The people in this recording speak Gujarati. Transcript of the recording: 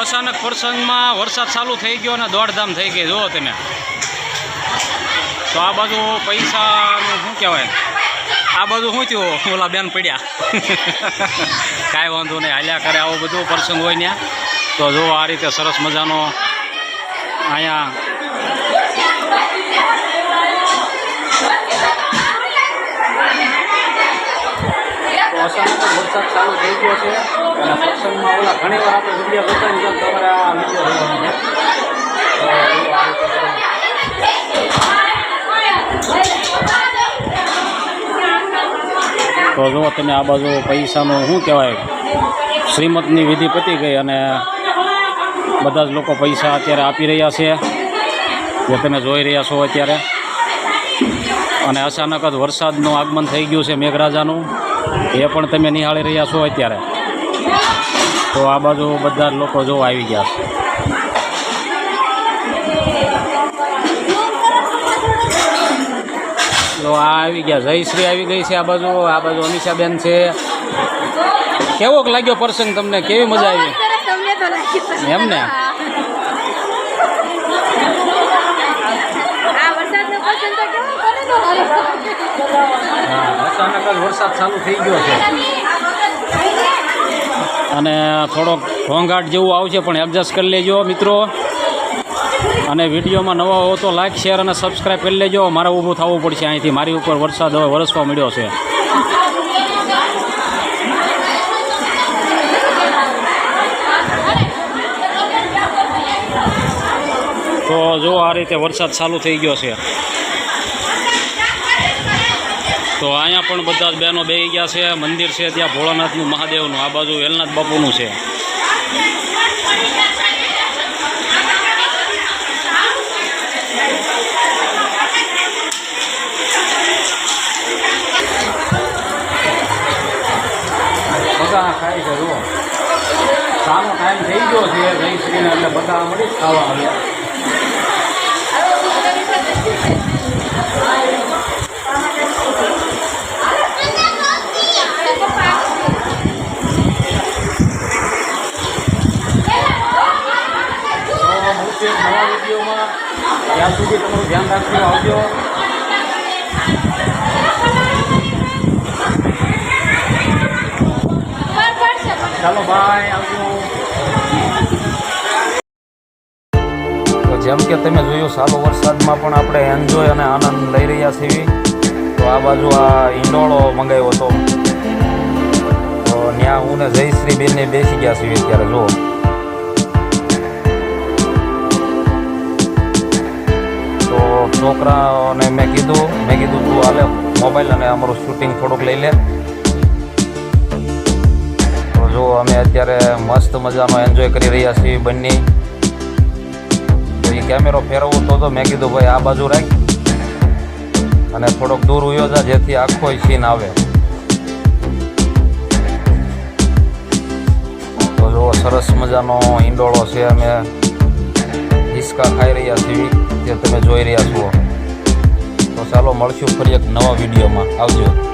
અચાનક પ્રસંગમાં વરસાદ ચાલુ થઈ ગયો અને દોડધામ થઈ ગઈ. જુઓ તમે. તો આ બાજુ પૈસાનું શું કહેવાય? આ બધું શું થયું? ઓલા બેન પડ્યા. કાંઈ વાંધો નહીં. હાલ્યા કરે આવો બધું પ્રસંગ હોય ત્યાં. તો જો આ રીતે સરસ મજાનો અહીંયા તો અચાનક જ વરસાદ ચાલુ થઈ ગયો છે અને સત્સંગમાં ઓલા ઘણી વાર આપણે વીડિયો બતાવી જેમ તમારે આ વીડિયો તો જો તમે આ બાજુ પૈસાનું શું કહેવાય, શ્રીમતની વિધિ પતી ગઈ અને બધા જ લોકો પૈસા અત્યારે આપી રહ્યા છે. જે તમે જોઈ રહ્યા છો અત્યારે. અને અચાનક જ વરસાદનું આગમન થઈ ગયું છે મેઘરાજાનું. એ પણ તમે નિહાળી રહ્યા છો અત્યારે. તો આ બાજુ બધા લોકો જો આવી ગયા. છે તો આ આવી ગયા. જયશ્રી આવી ગઈ છે આ બાજુ આ બાજુ અમીષાબેન છે. કેવોક લાગ્યો પ્રસંગ તમને? કેવી મજા આવી? સરસ તમને તો લાગી એમ ને? આ વરસાદનો પસંદ તો કેવો કરે તો હા અચાનક વરસાદ ચાલુ થઈ ગયો છે. અને થોડોક ઘોંઘાટ જેવું આવશે, પણ એડજસ્ટ કરી લેજો મિત્રો. અને વિડીયોમાં નવા હો તો લાઇક શેર અને સબસ્ક્રાઈબ કરી લેજો. મારે ઊભું થવું પડશે અહીંથી. મારી ઉપર વરસાદ હવે વરસવા મળ્યો છે. તો જો આ રીતે વરસાદ ચાલુ થઈ ગયો છે. તો અહીંયા પણ બધા જ બહેનો બેસી ગયા છે. મંદિર છે, ત્યાં ભોળાનાથનું મહાદેવનું, આ બાજુ વેલનાથ બાપુનું છે. બધા ખાય છે, જુઓ. સાનો ટાઈમ થઈ ગયો છે જયશ્રીને એટલે બધા મળી જ ખાવા આવ્યા. ત્યાં સુધી તમારું ધ્યાન રાખજો, આવજો. ચાલો બાય આવજો. જેમ કે તમે જોયું, સારો વરસાદમાં પણ આપણે એન્જોય અને આનંદ લઈ રહ્યા છીએ. તો આ બાજુ આ ઈંડોળો મંગાવ્યો હતો. તો ત્યાં હું ને જયશ્રી બેનને બેસી ગયા છીએ અત્યારે, જુઓ. છોકરાઓને મેં કીધું મેં કીધું, તું હાલે મોબાઈલ અને અમારું શૂટિંગ થોડુંક લઈ લે. તો જો અમે અત્યારે મસ્ત મજાનો એન્જોય કરી રહ્યા છીએ બંને. એ કેમેરો ફેરવવો તો તો મેં કીધું, ભાઈ, આ બાજુ રાખ. અને થોડોક દૂર ઉયો જા, જેથી આખો સીન આવે. તો જો સરસ મજાનો ઈંડોળો છે અમે. હિસકા ખાઈ રહ્યા છીએ. જે તમે જોઈ રહ્યા છો. તો ચાલો મળશું ફરી એક નવા વિડીયોમાં. આવજો.